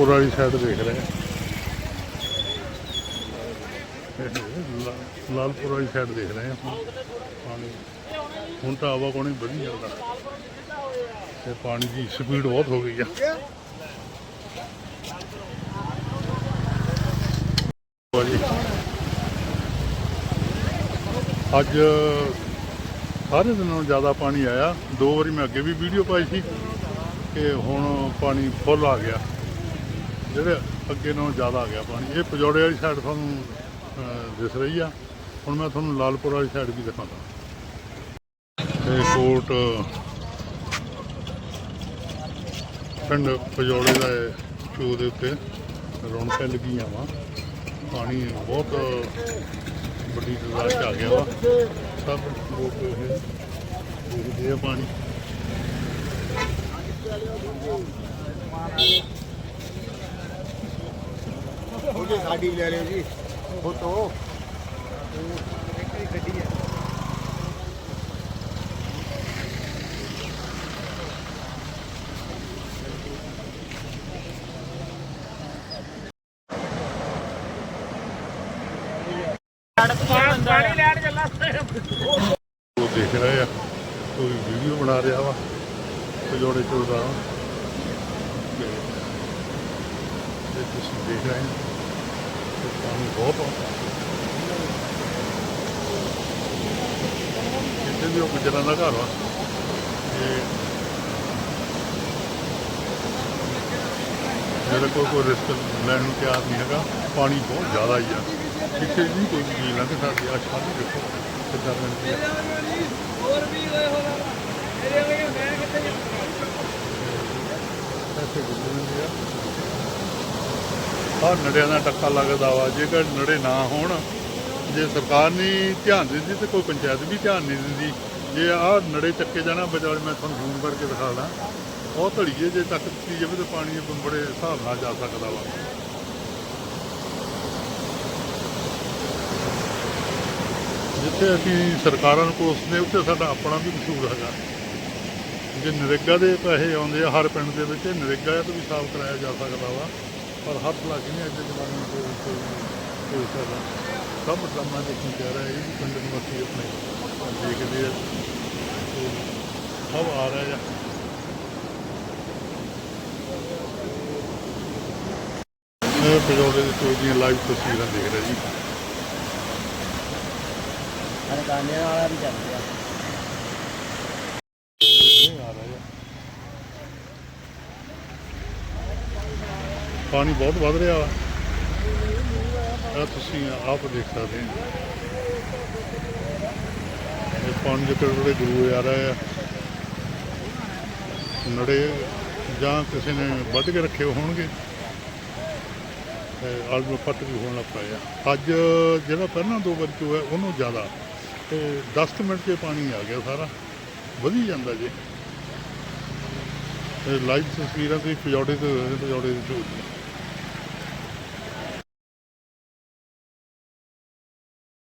ਲਾਲਪੁਰ ਵਾਲੀ ਸਾਈਡ ਦੇਖ ਰਹੇ ਹਾਂ। ਲਾਲਪੁਰ ਵਾਲੀ ਸਾਈਡ ਦੇਖ ਰਹੇ ਹਾਂ ਹੁਣ ਪਾਣੀ। ਹੁਣ ਤਾਂ ਆਵਾਗੁਣੀ ਵਧੀ ਜਾਂਦਾ ਤੇ ਪਾਣੀ ਦੀ ਸਪੀਡ ਬਹੁਤ ਹੋ ਗਈ ਆ। ਅੱਜ ਸਾਰੇ ਦਿਨ ਨਾਲੋਂ ਜ਼ਿਆਦਾ ਪਾਣੀ ਆਇਆ। ਦੋ ਵਾਰੀ ਮੈਂ ਅੱਗੇ ਵੀ ਵੀਡੀਓ ਪਾਈ ਸੀ ਕਿ ਹੁਣ ਪਾਣੀ ਫੁੱਲ ਆ ਗਿਆ। ਜਿਹੜੇ ਅੱਗੇ ਨਾਲੋਂ ਜ਼ਿਆਦਾ ਆ ਗਿਆ ਪਾਣੀ ਇਹ ਪਜੌੜੇ ਵਾਲੀ ਸਾਈਡ ਤੁਹਾਨੂੰ ਅਹ, ਦਿਸ ਰਹੀ ਆ। ਹੁਣ ਮੈਂ ਤੁਹਾਨੂੰ ਲਾਲਪੁਰ ਵਾਲੀ ਸਾਈਡ ਵੀ ਦਿਖਾਉਂਦਾ। ਇਹ ਕੋਟ ਪਿੰਡ ਪਜੌੜੇ ਦਾ ਚੂ ਦੇ ਉੱਤੇ ਰੌਣਕਾਂ ਲੱਗੀਆਂ ਵਾ। ਪਾਣੀ ਬਹੁਤ ਵੱਡੀ ਤਾਦਾਦ 'ਚ ਆ ਗਿਆ ਵਾ। ਸਭ ਲੋਕ ਇਹ ਦੇਖਦੇ ਆ ਪਾਣੀ। ਉਹ ਸਾਡੀ ਲੈ ਲਿਓ ਜੀ, ਫੋਟੋ। ਉਹ ਦੇਖ ਰਹੇ ਆ, ਕੋਈ ਵੀਡੀਓ ਬਣਾ ਰਿਹਾ ਵਾ ਪਜੋੜੇ ਚੋਂ ਦਾ। ਤੇ ਤੁਸੀਂ ਦੇਖ ਰਹੇ ਹੋ। ਪਾਣੀ ਬਹੁਤ ਆਉਂਦਾ ਇੱਥੇ ਵੀ ਉਹ ਗੁਜਰਾਂ ਦਾ ਘਰ ਵਾ ਮੇਰੇ ਕੋਲ ਕੋਈ ਰਿਸਕ ਲੈਣ ਨੂੰ ਤਿਆਰ ਨਹੀਂ ਹੈਗਾ ਪਾਣੀ ਬਹੁਤ ਜ਼ਿਆਦਾ ਹੀ ਆ ਇੱਥੇ ਵੀ ਕੋਈ ਚੀਜ਼ ਲੰਘ ਸਕਦੀ ਆ ਸ਼ਾਦੀ ਦੇਖੋ ਕਿੱਦਾਂ ਬਣਦੀ ਆ ਐਸੇ ਗੁਜ਼ਰਦੇ ਆ ਆਹ ਨੜਿਆਂ ਦਾ ਟੱਕਾ ਲੱਗਦਾ ਵਾ, ਜੇਕਰ ਨੜੇ ਨਾ ਹੋਣ, ਜੇ ਸਰਕਾਰ ਨਹੀਂ ਧਿਆਨ ਦਿੰਦੀ ਤੇ ਕੋਈ ਪੰਚਾਇਤ ਵੀ ਧਿਆਨ ਨਹੀਂ ਦਿੰਦੀ। ਜੇ ਆਹ ਨੜੇ ਚੱਕੇ ਜਾਣਾ ਬਜਾਏ ਮੈਂ ਤੁਹਾਨੂੰ ਫੋਨ ਕਰਕੇ ਦਿਖਾ ਦਿਖਾਦਾ ਉਹ ਧੜੀਏ ਜੇ ਤੱਕ ਦਿੱਤੀ ਜਾਵੇ ਤਾਂ ਪਾਣੀ ਬੜੇ ਹਿਸਾਬ ਨਾਲ ਜਾ ਸਕਦਾ ਵਾ। ਜਿੱਥੇ ਅਸੀਂ ਸਰਕਾਰਾਂ ਨੂੰ ਕੋਸਦੇ ਉੱਥੇ ਸਾਡਾ ਆਪਣਾ ਵੀ ਕਸੂਰ ਹੈਗਾ। ਜੇ ਨਰੇਗਾ ਦੇ ਪੈਸੇ ਆਉਂਦੇ ਆ, ਹਰ ਪਿੰਡ ਦੇ ਵਿੱਚ, ਨਰੇਗਾ ਤੋਂ ਵੀ ਸਾਫ਼ ਕਰਾਇਆ ਜਾ ਸਕਦਾ ਵਾ। ਪਰ ਹਰ ਫਲਾਕੀ ਨਹੀਂ ਅੱਜ ਦੇ ਜ਼ਮਾਨੇ ਦੇ ਵਿੱਚ ਕੋਈ ਸਕਦਾ ਸਭ ਕੰਮਾਂ ਦੇ ਕੀ ਕਹਿ ਰਿਹਾ ਇਹ ਵੀ ਪਿੰਡ ਨੂੰ ਅਸੀਂ ਆਪਣੇ ਦੇਖਦੇ ਆ ਤੇ ਸਭ ਆ ਰਿਹਾ ਆ ਇਹ ਪਜੋੜੇ ਦੇ ਚੋਂ ਦੀਆਂ ਲਾਈਵ ਤਸਵੀਰਾਂ ਦੇਖ ਰਹੇ ਜੀ ਅਨਕਾਨੇ ਵਾਲਾ ਵੀ ਚੱਲ ਰਿਹਾ ਇਹ ਆ ਰਿਹਾ ਆ ਪਾਣੀ ਬਹੁਤ ਵੱਧ ਰਿਹਾ ਵਾ। ਇਹ ਤੁਸੀਂ ਆਪ ਦੇਖ ਸਕਦੇ ਹੋ। ਇਹ ਪਾਣੀ ਦੇ ਕਿਹੜੇ ਗੁਰੂ ਆ ਰਹੇ ਆ। ਨੜੇ ਜਾਂ ਕਿਸੇ ਨੇ ਵੱਢ ਕੇ ਰੱਖੇ ਹੋਣਗੇ। ਆਲੂ ਪੱਟ ਵੀ ਹੋਣ ਲੱਗ ਪਏ ਆ। ਅੱਜ ਜਿਹੜਾ ਪਹਿਲਾਂ ਦੋ ਵਾਰ ਚੋਇਆ, ਉਹਨੂੰ ਜ਼ਿਆਦਾ। ਤੇ 10 ਮਿੰਟ 'ਚ ਪਾਣੀ ਆ ਗਿਆ ਸਾਰਾ। ਵਧੀ ਜਾਂਦਾ ਜੇ। ਲਾਈਵ ਤਸਵੀਰਾਂ ਤੇ ਪਜੌੜੇ ਤੇ ਪਜੌੜੇ ਦੇ ਝੂਠ